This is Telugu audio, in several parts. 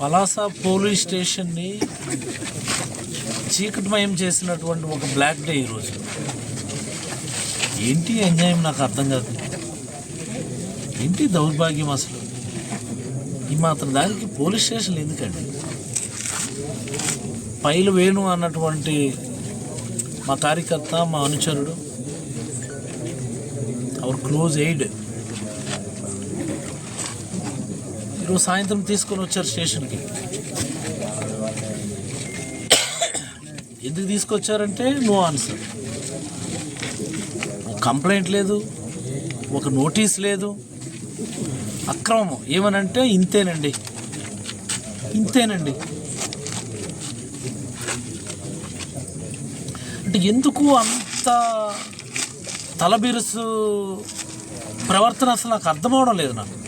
పలాస పోలీస్ స్టేషన్ని చీకటిమయం చేసినటువంటి ఒక బ్లాక్ డే ఈరోజు. ఏంటి అన్యాయం నాకు అర్థం కాదు. ఏంటి దౌర్భాగ్యం అసలు? ఈ మాత్రం దానికి పోలీస్ స్టేషన్లు ఎందుకండి? పైలు వేణు అన్నటువంటి మా కార్యకర్త మా అనుచరుడు అవర్ క్లోజ్ ఎయిడ్ ఈరోజు సాయంత్రం తీసుకొని వచ్చారు స్టేషన్కి. ఎందుకు తీసుకొచ్చారంటే నో ఆన్సర్. ఒక కంప్లైంట్ లేదు ఒక నోటీస్ లేదు. అక్రమం ఏమనంటే ఇంతేనండి. ఇంతేనండి. అంటే ఎందుకు అంత తలబిరుసు ప్రవర్తన అసలు నాకు అర్థమవడం లేదు నాకు.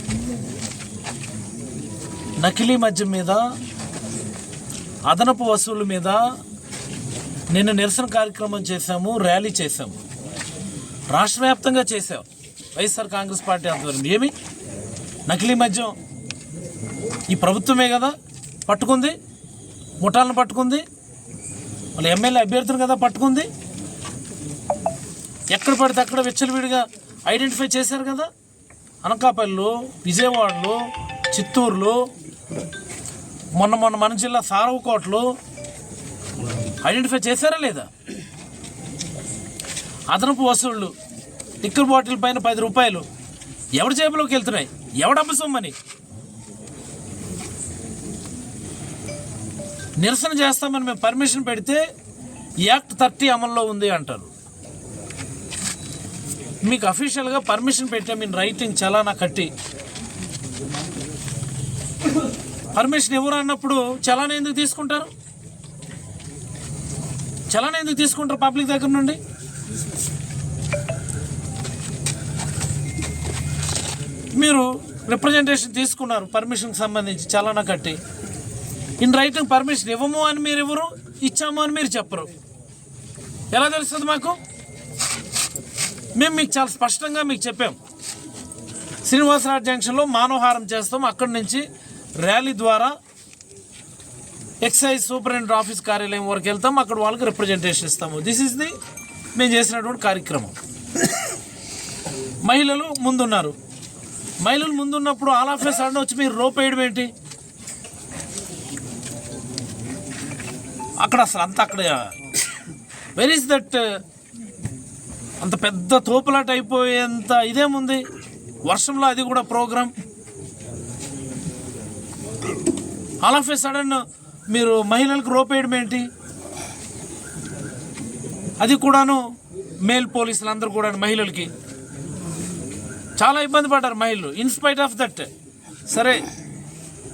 నకిలీ మద్యం మీద అదనపు వసూలు మీద నిన్న నిరసన కార్యక్రమం చేశాము ర్యాలీ చేశాము. రాష్ట్ర వ్యాప్తంగా చేశాం. వైఎస్ఆర్ కాంగ్రెస్ పార్టీ ఆధ్వర్యం ఏమి? నకిలీ మద్యం. ఈ ప్రభుత్వమే కదా పట్టుకుంది ముఠాలను పట్టుకుంది వాళ్ళ ఎమ్మెల్యే అభ్యర్థులు కదా పట్టుకుంది. ఎక్కడ పడితే అక్కడ విచ్చలవిడిగా ఐడెంటిఫై చేశారు కదా. అనకాపల్లిలో విజయవాడలో చిత్తూరులో మొన్న మొన్న మన జిల్లా సారవకోటలో ఐడెంటిఫై చేశారా లేదా? అదనపు వసూళ్ళు టిక్కర్ బాటిల్ పైన పది రూపాయలు ఎవరి జేబులోకి వెళ్తున్నాయి? ఎవడమ్మ సొమ్మని నిరసన చేస్తామని మేము పర్మిషన్ పెడితే యాక్ట్ థర్టీ అమల్లో ఉంది అంటారు. మీకు అఫీషియల్గా పర్మిషన్ పెట్టాం ఇన్ రైటింగ్ చలానా కట్టి. పర్మిషన్ ఎవరు అన్నప్పుడు చలాన ఎందుకు తీసుకుంటారు? చలాన ఎందుకు తీసుకుంటారు పబ్లిక్ దగ్గర నుండి? మీరు రిప్రజెంటేషన్ తీసుకున్నారు పర్మిషన్కి సంబంధించి చలానా కట్టి. ఇన్ రైటింగ్ పర్మిషన్ ఇవ్వము అని మీరు ఇవ్వరు ఇచ్చాము అని మీరు చెప్పరు. ఎలా తెలుస్తుంది మాకు? మేము మీకు చాలా స్పష్టంగా మీకు చెప్పాం. శ్రీనివాసరావు జంక్షన్లో మానవహారం చేస్తాం. అక్కడి నుంచి ర్యాలీ ద్వారా ఎక్సైజ్ సూపరింటెండెంట్ ఆఫీస్ కార్యాలయం వరకు వెళ్తాం. అక్కడ వాళ్ళకి రిప్రజెంటేషన్ ఇస్తాము. దిస్ ఈజ్ ది మేము చేసినటువంటి కార్యక్రమం. మహిళలు ముందున్నారు. మహిళలు ముందున్నప్పుడు ఆల్ ఆఫ్ ఏ సడన్ వచ్చి మీరు రోప్ వేయడం ఏంటి? అక్కడ అసలు అంత అక్కడ వెర్ ఇస్ దట్ అంత పెద్ద తోపులాట అయిపోయేంత ఇదేముంది? వర్షంలో అది కూడా program all of a sudden మీరు మహిళలకు రోపేయడం ఏంటి? అది కూడాను మేల్ పోలీసులు అందరూ కూడా మహిళలకి. చాలా ఇబ్బంది పడ్డారు మహిళలు ఇన్స్పైట్ ఆఫ్ దట్ సరే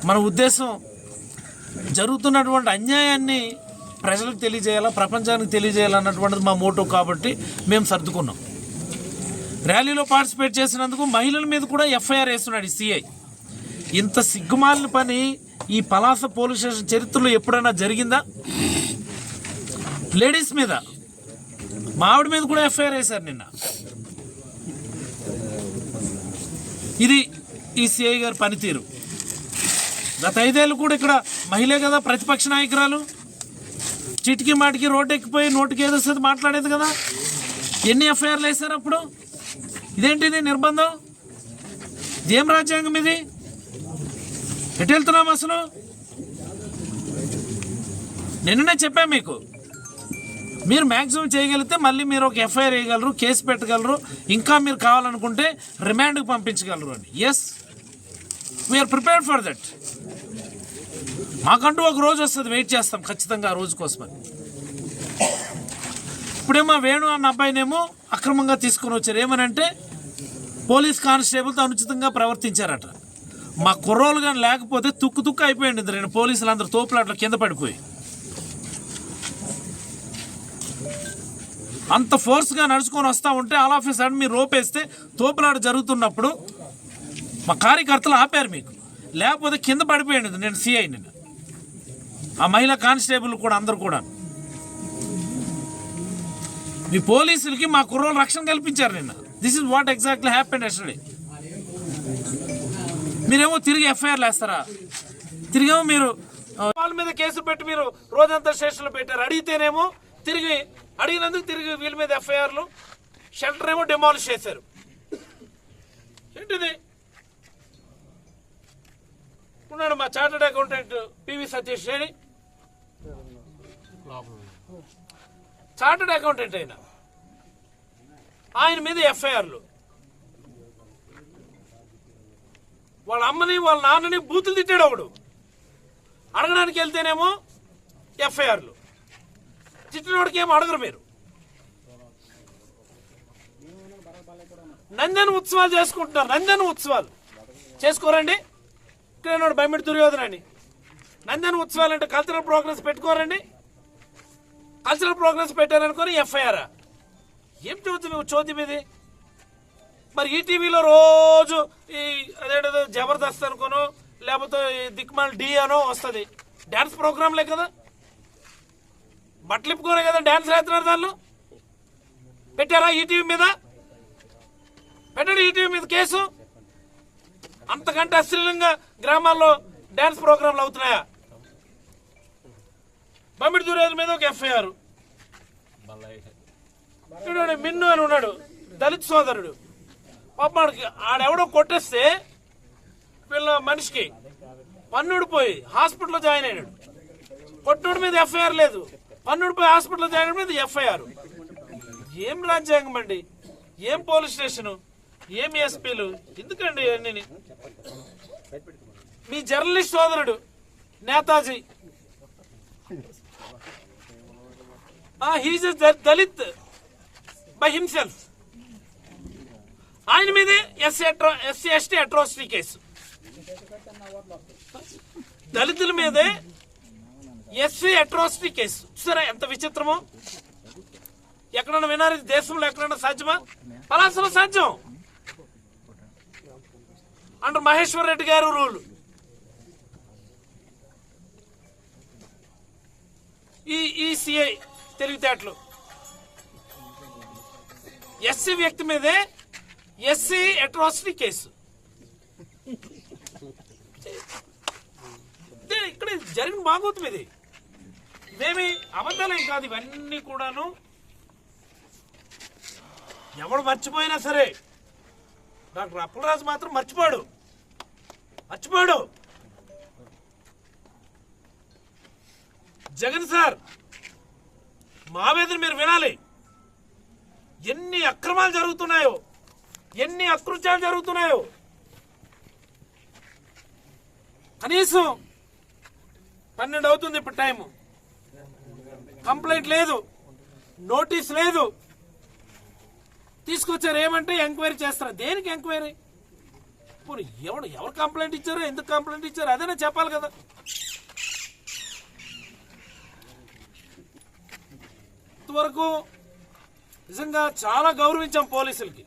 మన ఉద్దేశం జరుగుతున్నటువంటి అన్యాయాన్ని ప్రజలకు తెలియజేయాలా ప్రపంచానికి తెలియజేయాలన్నటువంటిది మా మోటో కాబట్టి మేము సర్దుకున్నాం. ర్యాలీలో పార్టిసిపేట్ చేసినందుకు మహిళల మీద కూడా ఎఫ్ఐఆర్ వేస్తున్నాడు సిఐ. ఇంత సిగ్గుమాలిన పని ఈ పలాస పోలీస్ స్టేషన్ చరిత్రలో ఎప్పుడైనా జరిగిందా? లేడీస్ మీద. మావిడి మీద కూడా ఎఫ్ఐఆర్ వేశారు నిన్న. ఇది ఈ సిఐ గారి పనితీరు. గత ఐదేళ్ళు కూడా ఇక్కడ మహిళే కదా ప్రతిపక్ష నాయకురాలు. చిటికి మాటికి రోడ్డు ఎక్కిపోయి నోటికి ఏదో వస్తుంది మాట్లాడేది కదా. ఎన్ని ఎఫ్ఐఆర్లు వేశారు అప్పుడు? ఇదేంటిది నిర్బంధం? ఏం రాజ్యాంగం ఇది? ఎటు వెళ్తున్నాం అసలు? నిన్ననే చెప్పాను మీకు. మీరు మ్యాక్సిమం చేయగలిగితే మళ్ళీ మీరు ఒక ఎఫ్ఐఆర్ వేయగలరు కేసు పెట్టగలరు ఇంకా మీరు కావాలనుకుంటే రిమాండ్కి పంపించగలరు అని. Yes we are prepared for that మాకంటూ ఒక రోజు వస్తుంది వెయిట్ చేస్తాం ఖచ్చితంగా ఆ రోజు కోసమని ఇప్పుడేమో వేణు అన్న అబ్బాయినేమో అక్రమంగా తీసుకొని వచ్చారు. ఏమనంటే పోలీస్ కానిస్టేబుల్తో అనుచితంగా ప్రవర్తించారట. మా కుర్రోలు కానీ లేకపోతే తుక్కు తుక్కు అయిపోయింది ఇద్దరు పోలీసులు అందరు తోపులాట్ల కింద పడిపోయి. అంత ఫోర్స్గా నడుచుకొని వస్తూ ఉంటే ఆల్ ఆఫ్ సడన్ మీరు రోపేస్తే తోపులాట జరుగుతున్నప్పుడు మా కార్యకర్తలు ఆపారు మీకు. లేకపోతే కింద పడిపోయింది నేను సిఐ నేను ఆ మహిళా కానిస్టేబుల్ కూడా అందరు కూడా. మీ పోలీసులకి మా కుర్రోలు రక్షణ కల్పించారు నిన్న. This is what exactly happened yesterday మీరేమో తిరిగి ఎఫ్ఐఆర్లు వేస్తారా తిరిగేమో మీరు వాళ్ళ మీద కేసు పెట్టి మీరు రోజంతా స్టేషన్లో పెట్టారు. అడిగితేనేమో తిరిగి అడిగినందుకు తిరిగి వీళ్ళ మీద ఎఫ్ఐఆర్లు షెల్టర్ ఏమో డిమాలిష్ చేశారు. ఏంటిది? ఉన్నాడు మా chartered accountant P V Satish Reddy chartered accountant అయినా. ఆయన మీద ఎఫ్ఐఆర్లు. వాళ్ళ అమ్మని వాళ్ళ నాన్నని బూతులు తిట్టాడు ఒకడు. అడగడానికి వెళ్తేనేమో ఎఫ్ఐఆర్లు. తిట్టినోడికి ఏమో అడగరు మీరు. నందన ఉత్సవాలు చేసుకుంటున్నారు. నందన ఉత్సవాలు. చేసుకోరండి. ఇక్కడ ఉన్నాడు బయమిడి దుర్యోధన అని నందన ఉత్సవాలు అంటే కల్చరల్ ప్రోగ్రామ్స్ పెట్టుకోరండి. కల్చరల్ ప్రోగ్రామ్స్ పెట్టారనుకొని ఎఫ్ఐఆర్. ఏం చదువుతుంది చోద్యం ఇది మరి ఈటీవీలో రోజు ఈ అదేంటో జబర్దస్త్ అనుకోను లేకపోతే ఈ దిక్మాల్ డి అనో వస్తుంది. డ్యాన్స్ ప్రోగ్రాంలే కదా? బట్టలు ఇప్పుకోనే కదా డ్యాన్స్ వేస్తున్నారు దానిలో? పెట్టారా ఈటీవీ మీద? పెట్టండి ఈటీవీ మీద కేసు? అంతకంటే అశ్లీలంగా గ్రామాల్లో డ్యాన్స్ ప్రోగ్రాంలు అవుతున్నాయా? బమిడి దుర్యోధన మీద ఒక ఎఫ్ఐఆర్. మిన్ను అని ఉన్నాడు. దళిత్ సోదరుడు. పాపాడికి ఆడెవడో కొట్టేస్తే వీళ్ళ మనిషికి పన్నుడు పోయి హాస్పిటల్లో జాయిన్ అయినాడు. కొట్టుడు మీద ఎఫ్ఐఆర్ లేదు. పన్నుడు పోయి హాస్పిటల్లో జాయిన్ అయిన మీద ఎఫ్ఐఆర్. ఏం రాజ్యాంగం అండి? ఏం పోలీస్ స్టేషన్? ఏం ఎస్పీలు? ఎందుకండి అన్ని మీ జర్నలిస్ట్ సోదరుడు Netaji. He's Dalit by himself ఆయన మీదే ఎస్సీ అట్రో ఎస్సీ ఎస్టీ అట్రాసిటీ కేసు. దళితుల మీదే ఎస్సీ అట్రాసిటీ కేసు. సరే ఎంత విచిత్రమో? ఎక్కడన్నా వినారు దేశంలో ఎక్కడన్నా సాధ్యమా? పలాసలో సాధ్యం. అంటారు మహేశ్వర్ రెడ్డి గారు రూల్. ఈ ఈ తెలివితేటలు. ఎస్సీ వ్యక్తి మీదే ఎస్సీ అట్రాసిటీ కేసు. ఇక్కడ జరిగిన బాగోతుంది ఇది. ఇదేమి అబద్ధాలేం కాదు ఇవన్నీ కూడాను. ఎవడు మర్చిపోయినా సరే డాక్టర్ అప్పలరాజు మాత్రం మర్చిపోడు మర్చిపోడు జగన్ సార్ మా వేదన మీరు వినాలి. ఎన్ని అక్రమాలు జరుగుతున్నాయో. ఎన్ని అకృత్యాలు జరుగుతున్నాయో. కనీసం పన్నెండు అవుతుంది ఇప్పుడు టైం. కంప్లైంట్ లేదు. నోటీస్ లేదు. తీసుకొచ్చారు ఏమంటే ఎంక్వైరీ చేస్తారు. దేనికి ఎంక్వైరీ? ఇప్పుడు ఎవడు ఎవరు కంప్లైంట్ ఇచ్చారో ఎందుకు కంప్లైంట్ ఇచ్చారో అదేనా చెప్పాలి కదా. ఇంతవరకు నిజంగా చాలా గౌరవించాం పోలీసులకి.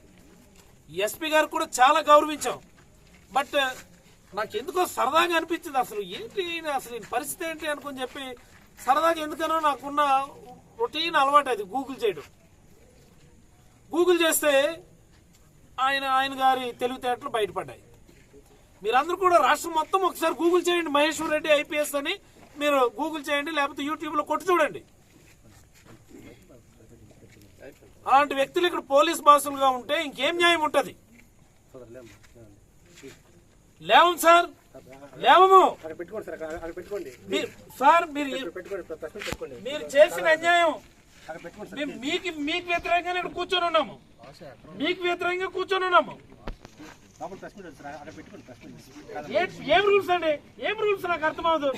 ఎస్పీ గారు కూడా చాలా గౌరవించాం. బట్ నాకు ఎందుకో సరదాగా అనిపించింది అసలు. ఏంటి అసలు పరిస్థితి ఏంటి అనుకుని చెప్పి సరదాగా ఎందుకనో నాకున్న రొటీన్ అలవాటు అది గూగుల్ చేయడం. గూగుల్ చేస్తే ఆయన ఆయన గారి తెలివితేటలు బయటపడ్డాయి. మీరందరూ కూడా రాష్ట్రం మొత్తం ఒకసారి గూగుల్ చేయండి. మహేశ్వర్ రెడ్డి ఐపీఎస్ అని మీరు గూగుల్ చేయండి లేకపోతే యూట్యూబ్లో కొట్టి చూడండి. అలాంటి వ్యక్తులు ఇక్కడ పోలీస్ బాసులుగా ఉంటే ఇంకేం న్యాయం ఉంటది? లేవం సార్. లేవము. సార్ మీరు మీరు చేసిన అన్యాయం. మీకు మీకు వ్యతిరేకంగా ఇక్కడ కూర్చొని ఉన్నాము. మీకు వ్యతిరేకంగా కూర్చొని ఉన్నాము. ఏ- ఏం రూల్స్ అండి? ఏం రూల్స్ నాకు అర్థమవుదు